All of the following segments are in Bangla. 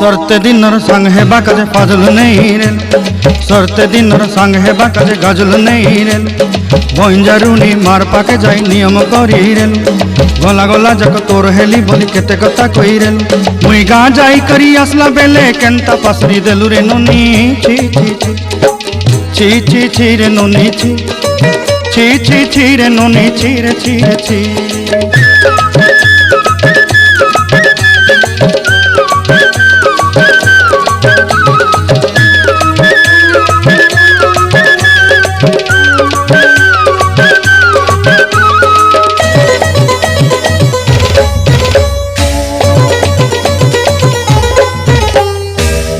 সরতে দিনর সঙ্গ হেবা কাজে ফাজল নেই রেল সরতে দিনর সঙ্গ হেবা কাজে গাজল নেই রেল বঞ্জারুনি মার পাকে যাই নিয়ম করি রেল গলা গলা যাক তোর হেলি বলি কেতে কথা কই রেল মুই গাঁ যাই করি আসলা বেলে কেনতা পাসরি দেলু রে নুনি। ছি ছি ছি ছি রে নুনি, ছি। ছি ছি ছি রে নুনি, ছি রে ছি রে, ছি।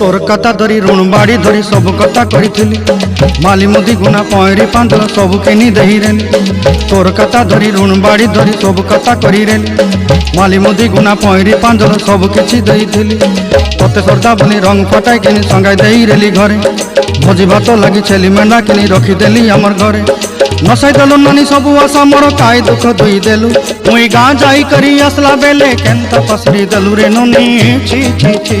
তোর কথা ধরি ঋণ বাড়ি ধরি সব কথা করিলি মালি মুদি গুনা পয়রি পাঁদল সব কিনি দেহিরেলি তোর কথা ধরি ঋণ বাড়ি ধরি সব কথা করিরেলি মালি মুদি গুনা পয়রি পাঁদল সব কিছু দেইলি তোতে সর্দা বলি রং ফটাই কিনি সঙ্গাই দেইরেলি ঘরে ভোজি ভাত লাগি ছেলি মেন্ডা কিনি রখি দেলি আমার ঘরে নসাই দেলু নানি সবু আশা মোর কাই দুঃখ দুই দেলু মুই গাঁ যাই করি আসলা বেলে কেন্তা পাসরি দেলু রে নুনি ছি ছি ছি